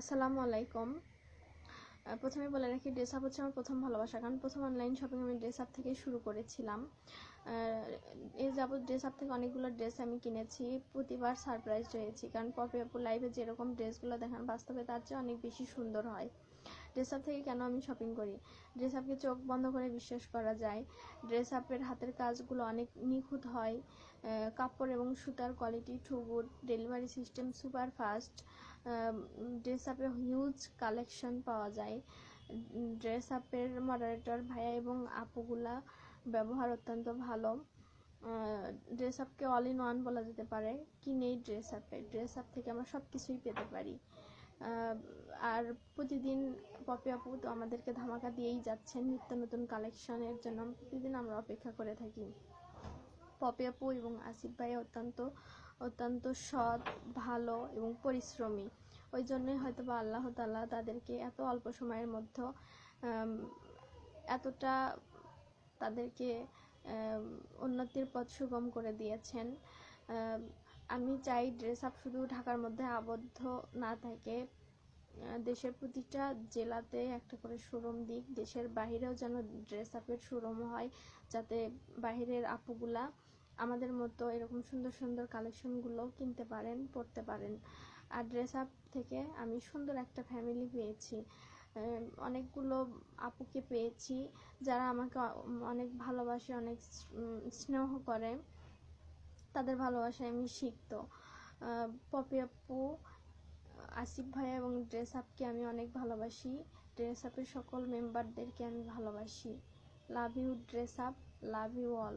আসসালামু আলাইকুম। প্রথমে বলে রাখি, ড্রেস আপ হচ্ছে আমার প্রথম ভালোবাসা, কারণ প্রথম অনলাইন শপিং আমি ড্রেস আপ থেকেই শুরু করেছিলাম। এই যাবৎ ড্রেস আপ থেকে অনেকগুলো ড্রেস আমি কিনেছি, প্রতিবার সারপ্রাইজ হয়েছি কারণ পপি আপু লাইভে যেরকম ড্রেসগুলো দেখান, বাস্তবে তার চেয়ে অনেক বেশি সুন্দর হয়। ড্রেস আপ থেকে কেন আমি শপিং করি? ড্রেস আপকে চোখ বন্ধ করে বিশ্বাস করা যায়। ড্রেস আপের হাতের কাজগুলো অনেক নিখুঁত হয়। কাপড় এবং সুতার quality to delivery system super fast Dress আপে হিউজ কালেকশন পাওয়া যায়। ড্রেস আপের মডারেটর ভাইয়া এবং আপুগুলা ব্যবহার অত্যন্ত ভালো। ড্রেস আপকে অল ইন ওয়ান বলা যেতে পারে। কি নেই ড্রেস আপে ড্রেস আপ থেকে আমরা সব কিছুই পেতে পারি। আর প্রতিদিন পপি আপু তো আমাদেরকে ধামাকা দিয়েই যাচ্ছেন নিত্য নতুন কালেকশনের জন্য। প্রতিদিন আমরা অপেক্ষা করে থাকি। পপি আপু এবং আসিফ ভাই অত্যন্ত অত্যন্ত সৎ ভালো এবং পরিশ্রমী। ওই জন্যই হয়তো বা আল্লাহ তাআলা তাদেরকে এত অল্প সময়ের মধ্যে এতটা তাদেরকে উন্নতির পথ সুগম করে দিয়েছেন। আম, চাই ড্রেস আপ শুধু ঢাকার মধ্যে আবদ্ধ না থাকে দেশের প্রতিটা জেলাতে একটা করে শোরুম দিক দেশের বাইরেও যেন ড্রেস আপের শোরুম হয় যাতে বাইরের আপুগুলা আমাদের মতো এরকম সুন্দর সুন্দর কালেকশনগুলো কিনতে পারেন, পড়তে পারেন। আর ড্রেস আপ থেকে আমি সুন্দর একটা ফ্যামিলি পেয়েছি। অনেকগুলো আপুকে পেয়েছি, যারা আমাকে অনেক ভালোবাসে, অনেক স্নেহ করে। তাদের ভালোবাসায় আমি শিখতো। পপি আপু, আসিফ ভাইয়া এবং ড্রেস আপকে আমি অনেক ভালোবাসি। ড্রেস আপের সকল মেম্বারদেরকে আমি ভালোবাসি। Love you Dress Up love you all